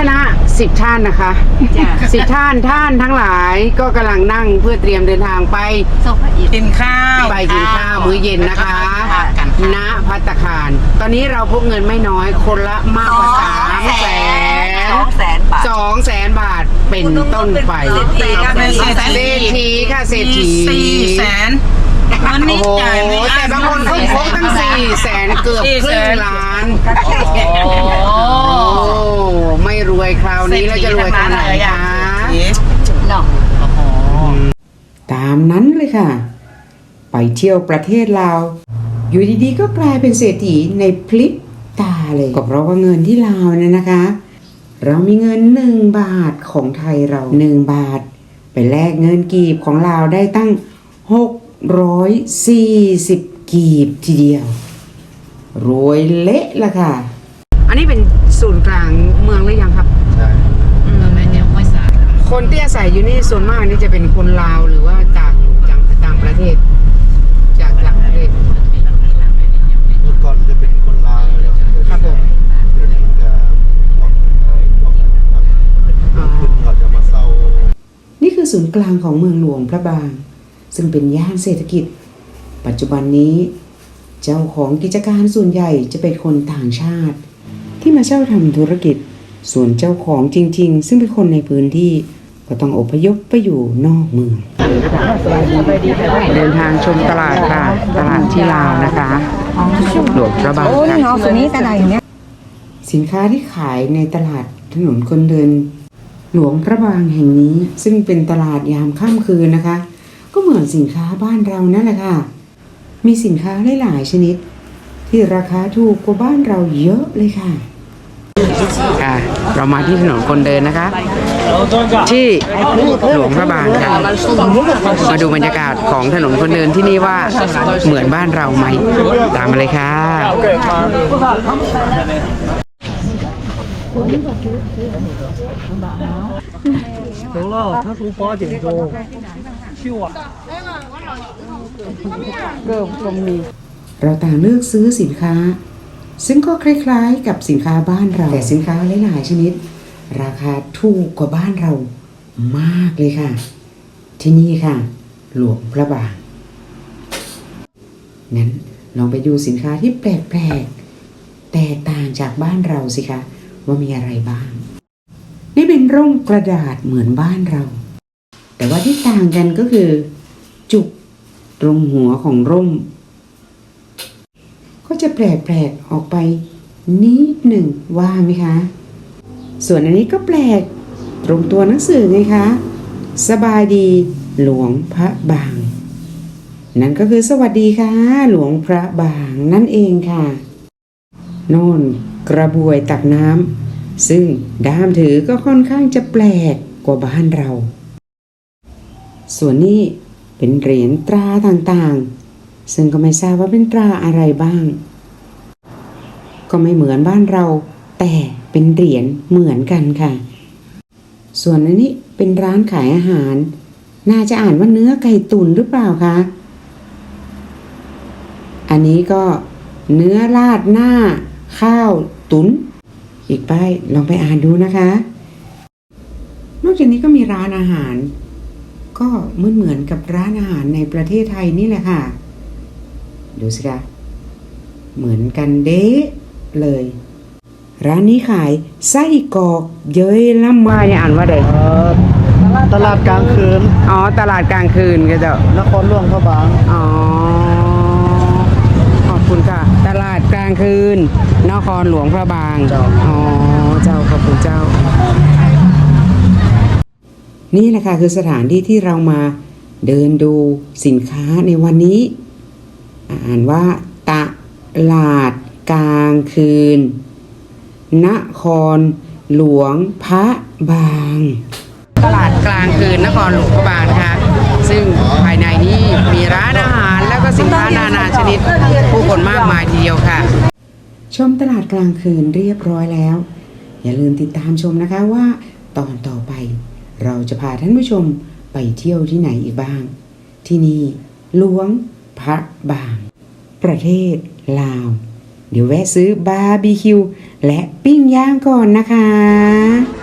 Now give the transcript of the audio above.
คณะสิบท่านนะคะจ้ะ สิบท่านท่านทั้งหลายก็กำลังนั่งเพื่อเตรียมเดินทางไป ส่งพระอินทร์ กินข้าวไปกินข้าวมื้อเย็นนะคะกันณพัตตาคาร ตอนนี้เราพกเงินไม่น้อยคนละมากกว่าสามแสนสองแสนบาท สองแสนบาทเป็นต้นไปเศรษฐีนะเป็นเศรษฐี เศรษฐีค่ะเศรษฐีสี่แสนวันโอ้นี้โหจ่ายไม่อั้แต่บางคนเขาพกตั้งสี่แสนเกือบครึ่งล้าน โอ้โอ้ไม่ร วยคราวนี้แล้วจะรวยขนาดไหนคะเนาะตามนั้นเลยค่ะ ไปเที่ยวประเทศลาว อยู่ดีๆ ก็กลายเป็นเศรษฐีในพลิบตาเลย ก็เพราะว่าเงินที่ลาวเนี่ยนะคะ เรามีเงินหนึ่งบาทของไทยเราหนึ่งบาท ไปแลกเงินกีบของลาวได้ตั้ง640กีบทีเดียว รวยเละละค่ะ อันนี้เป็นศูนย์กลางเมืองหรือยังครับ ใช่ แม่เนี่ยไม่สา คนที่อาศัยอยู่นี่ส่วนมากนี่จะเป็นคนลาวหรือว่าต่างต่างต่างประเทศ จากต่างประเทศ เมื่อก่อนจะเป็นคนลาวแล้วครับผม เดี๋ยวนี้มันจะพวกพวกนักอ๋อขึ้นเขาจะมาเศร้า นี่คือศูนย์กลางของเมืองหลวงพระบาง ซึ่งเป็นย่านเศรษฐกิจ ปัจจุบันนี้ เจ้าของกิจการส่วนใหญ่จะเป็นคนต่างชาติ ที่มาเช่าทำธุรกิจ ส่วนเจ้าของจริง ๆ ซึ่งเป็นคนในพื้นที่ ก็ต้องอพยพไปอยู่นอกเมืองเดินทางชมตลาดค่ะ ตลาดที่ลาวนะคะ หลวงพระบางค่ะส่วนนี้แต่ไหนเนี่ยสินค้าที่ขายในตลาดถนนคนเดิน หลวงพระบางแห่งนี้ ซึ่งเป็นตลาดยามค่ำคืนนะคะ ก็เหมือนสินค้าบ้านเรานั่นแหละค่ะ มีสินค้าหลายชนิด ที่ราคาถูกกว่าบ้านเราเยอะเลยค่ะ ค่ะ เรามาที่ถนนคนเดินนะคะ ที่หลวงพระบางค่ะมาดูบรรยากาศของถนนคนเดินที่นี่ว่าเหมือนบ้านเราไหม ตามมาเลยค่ะเราต่างเลือกซื้อสินค้า ซึ่งก็คล้ายๆ กับสินค้าบ้านเรา แต่สินค้าหลายๆชนิด ราคาถูกกว่าบ้านเรามากเลยค่ะ ที่นี่ค่ะ หลวงพระบางงั้นลองไปดูสินค้าที่แปลกๆแต่ต่างจากบ้านเราสิคะ ว่ามีอะไรบ้าง นี่เป็นร่มกระดาษเหมือนบ้านเรา แต่ว่าที่ต่างกันก็คือ จุกตรงหัวของร่ม ก็จะแปลกๆออกไปนิดหนึ่งว่าไหมคะ ส่วนอันนี้ก็แปลก ตรงตัวหนังสือไงคะ สบายดีหลวงพระบาง นั่นก็คือสวัสดีค่ะ หลวงพระบางนั่นเองค่ะ โน่นกระบวยตักน้ำซึ่งด้ามถือก็ค่อนข้างจะแปลกกว่าบ้านเรา ส่วนนี้เป็นเหรียญตราต่างๆ ซึ่งก็ไม่ทราบว่าเป็นตราอะไรบ้าง ก็ไม่เหมือนบ้านเรา แต่เป็นเหรียญเหมือนกันค่ะ ส่วนอันนี้เป็นร้านขายอาหาร น่าจะอ่านว่าเนื้อไก่ตุ๋นหรือเปล่าคะอันนี้ก็เนื้อราดหน้า ข้าวตุน อีกป้ายลองไปอ่านดูนะคะ นอกจากนี้ก็มีร้านอาหาร ก็เหมือนเหมือนกับร้านอาหารในประเทศไทยนี่แหละค่ะ ดูสิคะเหมือนกันเด้เลย ร้านนี้ขายไส้กรอกเย้ยละไมอ่านว่าใดเอ่อตลาดกลางคืน อ๋อ ตลาดกลางคืนก็จะนครหลวงพระบาง อ๋อ ขอบคุณค่ะ ตลาดกลางคืน นครหลวงพระบางอ๋อ เจ้าขอบคุณเจ้า นี่แหละค่ะคือสถานที่ที่เรามาเดินดูสินค้าในวันนี้ อ่านว่า ตลาดกลางคืน นครหลวงพระบาง ตลาดกลางคืนนครหลวงพระบางนะคะซึ่งภายในนี้มีร้านอาหารแล้วก็สินค้านานาชนิด ผู้คนมากมายทีเดียวค่ะ ชมตลาดกลางคืนเรียบร้อยแล้ว อย่าลืมติดตามชมนะคะว่าตอนต่อไป เราจะพาท่านผู้ชมไปเที่ยวที่ไหนอีกบ้าง ที่นี่หลวงพระบาง ประเทศลาว เดี๋ยวแวะซื้อบาร์บีคิวและปิ้งย่างก่อนนะคะ